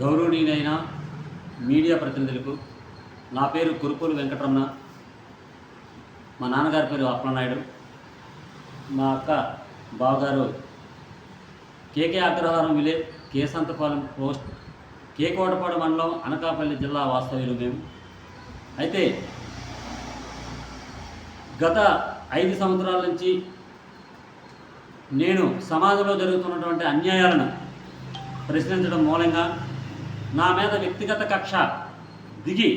గౌరవనీయులైన మీడియా ప్రతినిధులకు నా పేరు కురుపూలు వెంకటరమణ. మా నాన్నగారి పేరు అప్పలనాయుడు. మా అక్క బావగారు K K Agraharam village Kesanthapalem post Kekotapadu మండలం అనకాపల్లి జిల్లా వాస్తవ్యులు మేము. అయితే గత ఐదు సంవత్సరాల నుంచి నేను సమాజంలో జరుగుతున్నటువంటి అన్యాయాలను ప్రశ్నించడం మూలంగా నా మీద వ్యక్తిగత కక్ష దిగి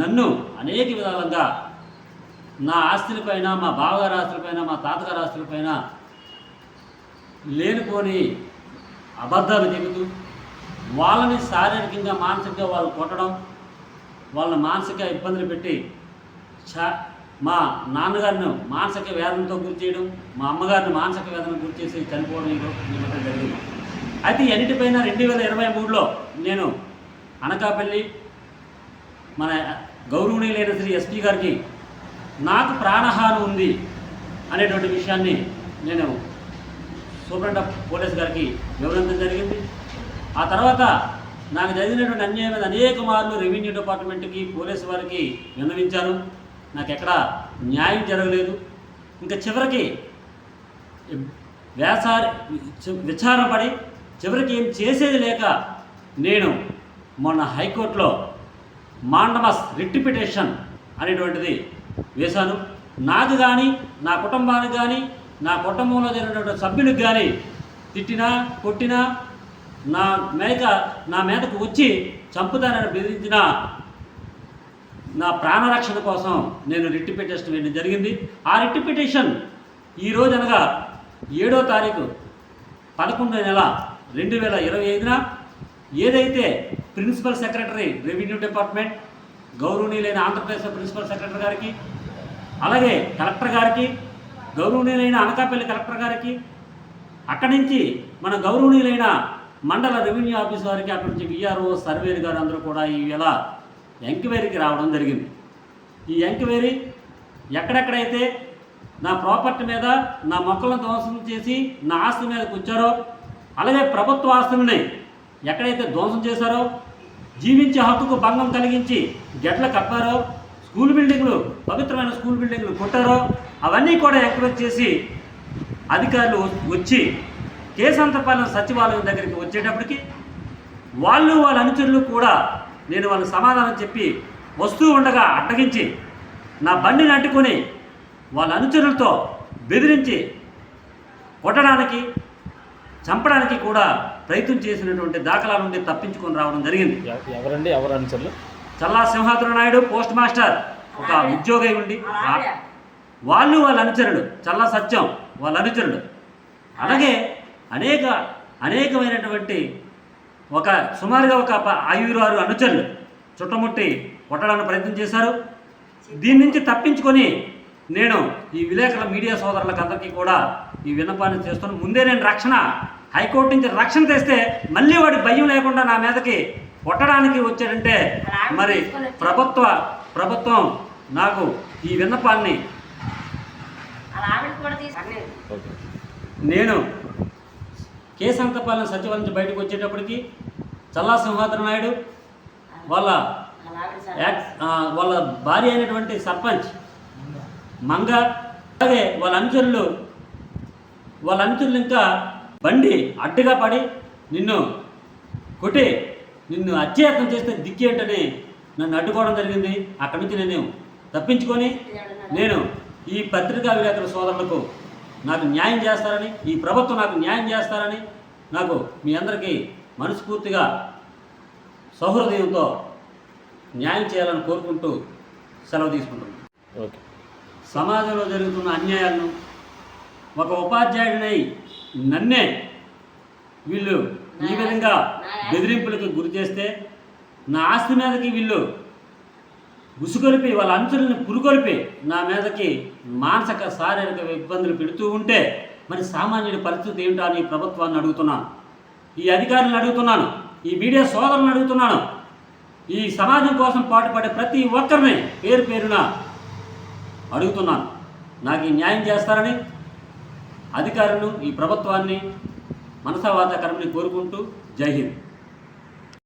నన్ను అనేక విధాలుగా నా ఆస్తులపైన మా బావగారి ఆస్తులపైన మా తాతగారి ఆస్తులపైన లేనిపోని అబద్ధాలు చెబుతూ వాళ్ళని శారీరకంగా మానసికంగా వాళ్ళు కొట్టడం వాళ్ళని మానసిక ఇబ్బందులు పెట్టి చా మా నాన్నగారిని మానసిక వేదనతో గురి చేయడం మా అమ్మగారిని మానసిక వేదన గురి చేసి చనిపోవడం ఈ ఈ మధ్య జరిగింది. అయితే ఎన్నిటిపైన రెండు వేల ఇరవై మూడులో నేను అనకాపల్లి మన గౌరవనీయులైన శ్రీ ఎస్పీ గారికి నాకు ప్రాణహాని ఉంది అనేటువంటి విషయాన్ని నేను సూపరింట పోలీస్ గారికి వివరించడం జరిగింది. ఆ తర్వాత నాకు జరిగినటువంటి అన్యాయం మీద అనేక మార్లు రెవెన్యూ డిపార్ట్మెంట్కి పోలీసు వారికి విన్నవించాను. నాకు ఎక్కడ న్యాయం జరగలేదు. ఇంకా చివరికి వేసారి విచారపడి చివరికి ఏం చేసేది లేక నేను మొన్న హైకోర్టులో మాండమస్ రిట్ పిటిషన్ అనేటువంటిది వేశాను. నాకు కానీ నా కుటుంబానికి కానీ నా కుటుంబంలో జరిగినటువంటి సభ్యులకు కానీ తిట్టినా కొట్టినా నా మేక నా మీదకు వచ్చి చంపుతానని బెదిరించిన నా ప్రాణరక్షణ కోసం నేను రిట్ పిటిషన్ వేయడం జరిగింది. ఆ రిట్ పిటిషన్ ఈ అనగా ఏడో తారీఖు పదకొండో నెల రెండు వేల ఇరవై ఐదున ఏదైతే ప్రిన్సిపల్ సెక్రటరీ రెవెన్యూ డిపార్ట్మెంట్ గౌరవనీయులైన ఆంధ్రప్రదేశ్ ప్రిన్సిపల్ సెక్రటరీ గారికి అలాగే కలెక్టర్ గారికి గౌరవనీయులైన అనకాపల్లి కలెక్టర్ గారికి అక్కడి నుంచి మన గౌరవనీయులైన మండల రెవెన్యూ ఆఫీస్ వారికి అక్కడి నుంచి విఆర్ఓ సర్వేర్ గారు అందరూ కూడా ఈవేళ వేళ ఎంక్వైరీకి రావడం జరిగింది. ఈ ఎంక్వైరీ ఎక్కడెక్కడైతే నా ప్రాపర్టీ మీద నా మొక్కలను ధ్వంసం చేసి నా ఆస్తి మీద కూర్చారో అలాగే ప్రభుత్వ ఆస్తులని ఎక్కడైతే ధ్వంసం చేశారో జీవించే హక్కుకు భంగం కలిగించి గెట్ల కప్పారో స్కూల్ బిల్డింగ్లు పవిత్రమైన స్కూల్ బిల్డింగ్లు కొట్టారో అవన్నీ కూడా ఎంక్వైరీ చేసి అధికారులు వచ్చి కేసంతపాలెం సచివాలయం దగ్గరికి వచ్చేటప్పటికి వాళ్ళు వాళ్ళ అనుచరులు కూడా నేను వాళ్ళకి సమాధానం చెప్పి వస్తూ ఉండగా అడ్డగించి నా బండిని అంటుకొని వాళ్ళ అనుచరులతో బెదిరించి కొట్టడానికి చంపడానికి కూడా ప్రయత్నం చేసినటువంటి దాఖలా నుండి తప్పించుకొని రావడం జరిగింది. ఎవ- ఎవరండి? ఎవరు అనుచరులు? చల్లా సింహాద్రి నాయుడు పోస్ట్ మాస్టర్ ఒక ఉద్యోగి ఉండి వాళ్ళు వాళ్ళ అనుచరుడు చల్లా సత్యం వాళ్ళ అనుచరుడు అలాగే అనేక అనేకమైనటువంటి ఒక సుమారుగా ఒక ఐదుగురు ఆరు అనుచరులు చుట్టముట్టి కొట్టడానికి ప్రయత్నం చేశారు. దీని నుంచి తప్పించుకొని నేను ఈ విలేకరుల మీడియా సోదరులకు అందరికీ కూడా ఈ విన్నపాన్ని చేస్తున్నాను. ముందే నేను రక్షణ హైకోర్టు నుంచి రక్షణ తెస్తే మళ్ళీ వాడి భయం లేకుండా నా మీదకి కొట్టడానికి వచ్చాడంటే మరి ప్రభుత్వ ప్రభుత్వం నాకు ఈ విన్నపాన్ని నేను కేసంతపాలెం సచివాలయం నుంచి బయటకు వచ్చేటప్పటికి చల్లా సింహాద్రి నాయుడు వాళ్ళ వాళ్ళ భార్య అయినటువంటి సర్పంచ్ మంగ అలాగే వాళ్ళ అనుచరులు వాళ్ళ అనుచరులు ఇంకా బండి అడ్డుగా పడి నిన్ను కొట్టి నిన్ను అత్యయత్నం చేస్తే దిక్కేంటని నన్ను అడ్డుకోవడం జరిగింది. అక్కడి నుంచి నేను తప్పించుకొని నేను ఈ పత్రికా విలేకరుల సోదరులకు నాకు న్యాయం చేస్తారని ఈ ప్రభుత్వం నాకు న్యాయం చేస్తారని నాకు మీ అందరికీ మనస్ఫూర్తిగా సౌహృదయంతో న్యాయం చేయాలని కోరుకుంటూ సెలవు తీసుకుంటున్నాను. ఓకే. సమాజంలో జరుగుతున్న అన్యాయాలను ఒక ఉపాధ్యాయుడినై నన్నే వీళ్ళు ఈ విధంగా బెదిరింపులకు గురి చేస్తే నా ఆస్తి మీదకి వీళ్ళు ఉసుకొలిపి వాళ్ళ అంచులను పురుకొలిపి నా మీదకి మానసిక శారీరక ఇబ్బందులు పెడుతూ ఉంటే మరి సామాన్యుడి పరిస్థితి ఏమిటో అని ప్రభుత్వాన్ని అడుగుతున్నాను. ఈ అధికారులను అడుగుతున్నాను. ఈ మీడియా సోదరులను అడుగుతున్నాను. ఈ సమాజం కోసం పాటుపడే ప్రతి ఒక్కరిని పేరు పేరున అడుగుతున్నాను. నాకు ఈ న్యాయం చేస్తారని అధికారులను ఈ ప్రభుత్వాన్ని మనసావాత కర్మని కోరుకుంటూ జై హింద్.